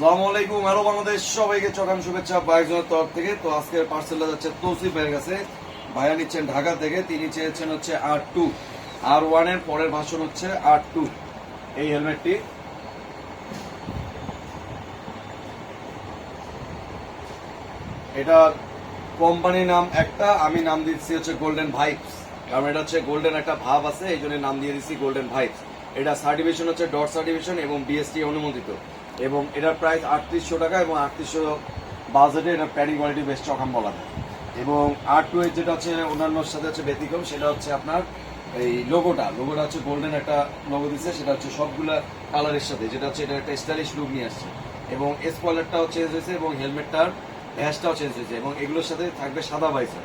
সালামু আলাইকুম, হ্যালো বাংলাদেশ, সবাইকে চকাম শুভেচ্ছা বাইকজনের তরফ থেকে। তো আজকের পার্সেলটা যাচ্ছে কাছে। ভাইয়া নিচ্ছেন ঢাকা থেকে, তিনি চেয়েছেন হচ্ছে আর টু আর ওয়ানের পরের ভাষণ হচ্ছে আর টু এই হেলমেটটি এটা কোম্পানির নাম একটা, আমি নাম দিচ্ছি হচ্ছে গোল্ডেন ভাইবস কারণ এটা হচ্ছে গোল্ডেন একটা ভাব আছে, এই জন্য নাম দিয়ে দিচ্ছি গোল্ডেন ভাইবস এটা সার্টিফিকেশন হচ্ছে ডট সার্টিফিকেশন এবং বিএসটি অনুমোদিত। এবং এটার প্রাইস আটত্রিশশো টাকা এবং আটত্রিশশো বাজেটে এটা প্যাডিং কোয়ালিটি বেশ চকাম বলা যায়। এবং আর টু এর যেটা হচ্ছে, অন্যান্যর সাথে হচ্ছে ব্যতিক্রম, সেটা হচ্ছে আপনার এই লোগোটা লোগোটা হচ্ছে গোল্ডেন একটা লোগো দিচ্ছে, সেটা হচ্ছে সবগুলা কালারের সাথে, যেটা হচ্ছে এটা একটা স্টাইলিশ লুক নিয়ে আসছে। এবং স্পয়লারটাও চেঞ্জ হয়েছে এবং হেলমেটটার হ্যাশটাও চেঞ্জ হয়েছে এবং এগুলোর সাথে থাকবে সাদা ভাইজার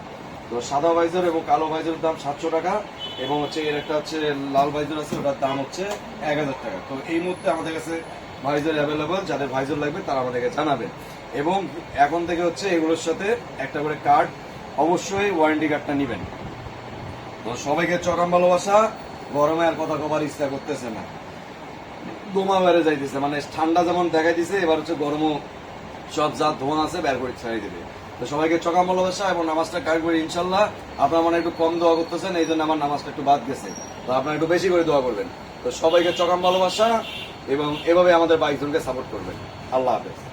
তো সাদা ভাইজার এবং কালো ভাইজারের দাম সাতশো টাকা এবং হচ্ছে এর একটা হচ্ছে লাল ভাইজার আছে, ওটার দাম হচ্ছে এক হাজার টাকা। তো এই মুহূর্তে আমাদের কাছে ভাইজার অ্যাভেলেবল যাদের ভাইজার লাগবে তারা আমাদেরকে জানাবেন এবং এখন থেকে হচ্ছে এগুলোর সাথে একটা করে কার্ড অবশ্যই ওয়ারেন্টি কার্ডটা নেবেন। তো সবাইকে চরম ভালোবাসা, গরমে আর কথা কবার ইচ্ছা করতেছে না। দোমা বেড়ে যাইতেছে মানে ঠান্ডা যেমন দেখাই দিছে এবার হচ্ছে গরমও সব যা ধোঁয়া আছে, বের করে ছাড়িয়ে দেবে। তো সবাইকে চকাম ভালোবাসা এবং নামাজটা কাজ করে ইনশাল্লাহ আপনারা মানে একটু কম দোয়া করতেছেন এই জন্য আমার নামাজটা একটু বাদ গেছে। তো আপনারা একটু বেশি করে দোয়া করবেন। তো সবাইকে চকাম ভালোবাসা এবং এভাবে আমাদের বাইশজনকে সাপোর্ট করবেন। আল্লাহ হাফেজ।